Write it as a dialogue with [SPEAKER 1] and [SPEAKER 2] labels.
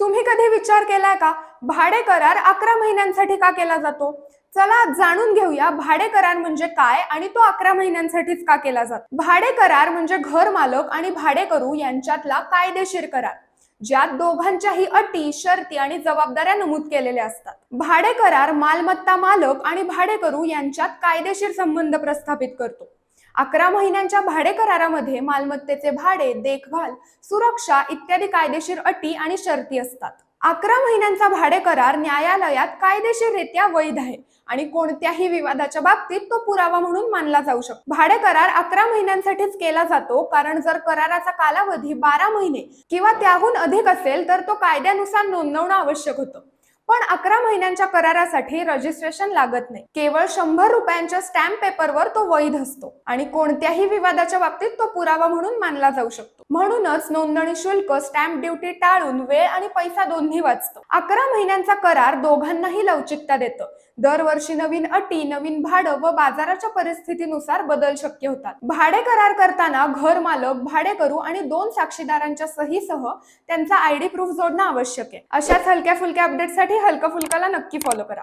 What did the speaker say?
[SPEAKER 1] तुम्ही कधी विचार केलाय का? भाडे करार अकरा महिन्यांसाठी का केला जातो? चला जाणून घेऊया भाडे करार म्हणजे काय आणि तो अकरा महिन्यांसाठीच का केला जातो? भाडे करार म्हणजे घर मालक आणि भाडेकरू यांच्यातला कायदेशीर करार ज्यात दोघांच्याही अटी शर्ती आणि जबाबदाऱ्या नमूद केलेल्या असतात. भाडे करार मालमत्ता मालक आणि भाडेकरू यांच्यात कायदेशीर संबंध प्रस्थापित करतो. अकरा महिन्यांच्या भाडे करारामध्ये मालमत्तेचे भाडे देखभाल सुरक्षा इत्यादी कायदेशीर अटी आणि शर्ती असतात. अकरा महिन्यांचा भाडे करार न्यायालयात कायदेशीररित्या वैध आहे आणि कोणत्याही विवादाच्या बाबतीत तो पुरावा म्हणून मानला जाऊ शकतो. भाडे करार अकरा महिन्यांसाठीच केला जातो कारण जर कराराचा कालावधी बारा महिने किंवा त्याहून अधिक असेल तर तो कायद्यानुसार नोंदवणं आवश्यक होतं. पण अकरा महिन्यांच्या करारासाठी रजिस्ट्रेशन लागत नाही. केवळ शंभर रुपयांच्या स्टॅम्प पेपरवर तो वैध असतो आणि कोणत्याही विवादाच्या बाबतीत तो पुरावा म्हणून मानला जाऊ शकतो. म्हणूनच नोंदणी शुल्क स्टॅम्प ड्युटी टाळून वेळ आणि पैसा दोन्ही वाचतो. अकरा महिन्यांचा करार दोघांनाही लवचिकता देतं. दरवर्षी नवीन अटी नवीन भाडं व बाजाराच्या परिस्थितीनुसार बदल शक्य होतात. भाडे करार करताना घर मालक भाडे करू आणि दोन साक्षीदारांच्या सहीसह त्यांचा आयडी प्रूफ जोडणं आवश्यक आहे. अशाच हलक्या फुलक्या अपडेटसाठी हलका फुलकाला नक्की फॉलो करा.